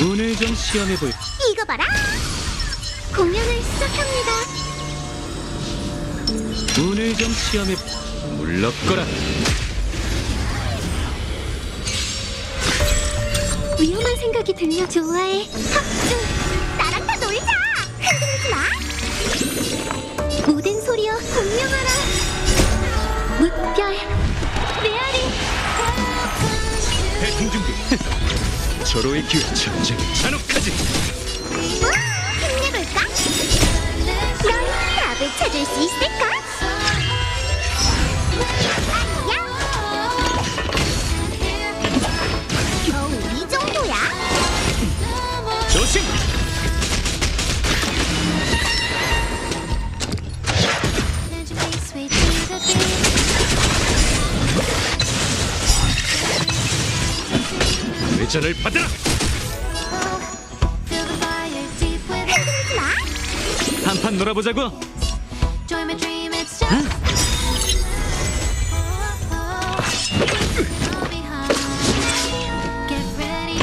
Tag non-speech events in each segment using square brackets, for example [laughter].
운을 좀 시험해볼 이거 봐라. 공연을 시작합니다. 운을 좀 시험해 물러거라 위험한 생각이 들려 좋아해. 합주. 절호의 기회 전쟁 잔혹하지 우, 힘내볼까? 넌 답을 찾을 수 있을까? 아니야. 겨우 이 정도야? 조심 받아라 흔들리지 마. 한판 놀아보자고 Join my dream, it's just I'll be home. Get ready.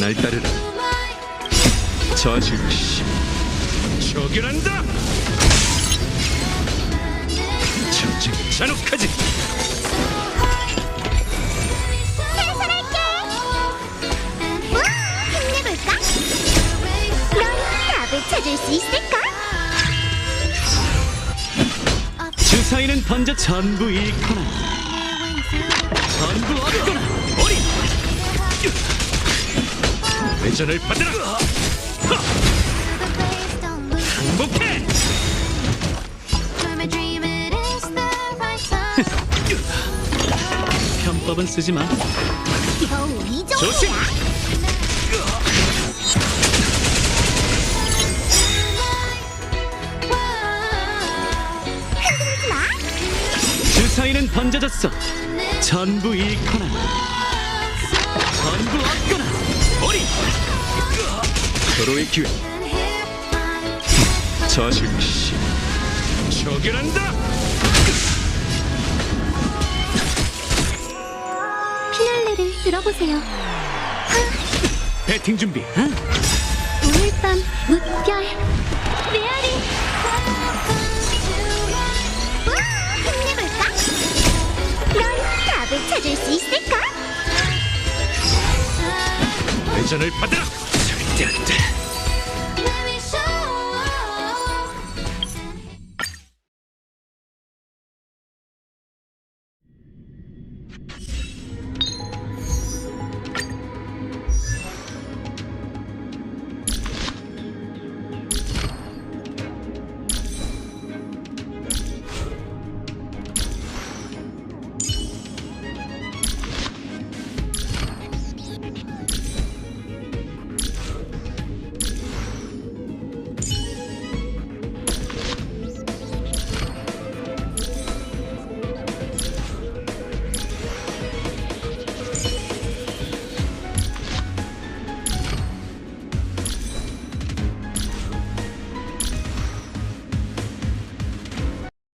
날 따르라 저즉시 저결한다 전쟁 잔혹하지 찾을 수 있을까? 주사위는 던져 전부 잃거나 전부 얻거나 어리 회전을 right [laughs] time. 편법은 쓰지 마 조심! 마. 주사위는 던져졌어 전부 잃거나 전부 얻거나 어리 서로의 기회 저 즉시 저결한다 피날레를 들어보세요. 배팅 준비 응? 오늘 밤 무별 메아리. 답을 찾을 수 있을까? 회전을 받아라 절대 안돼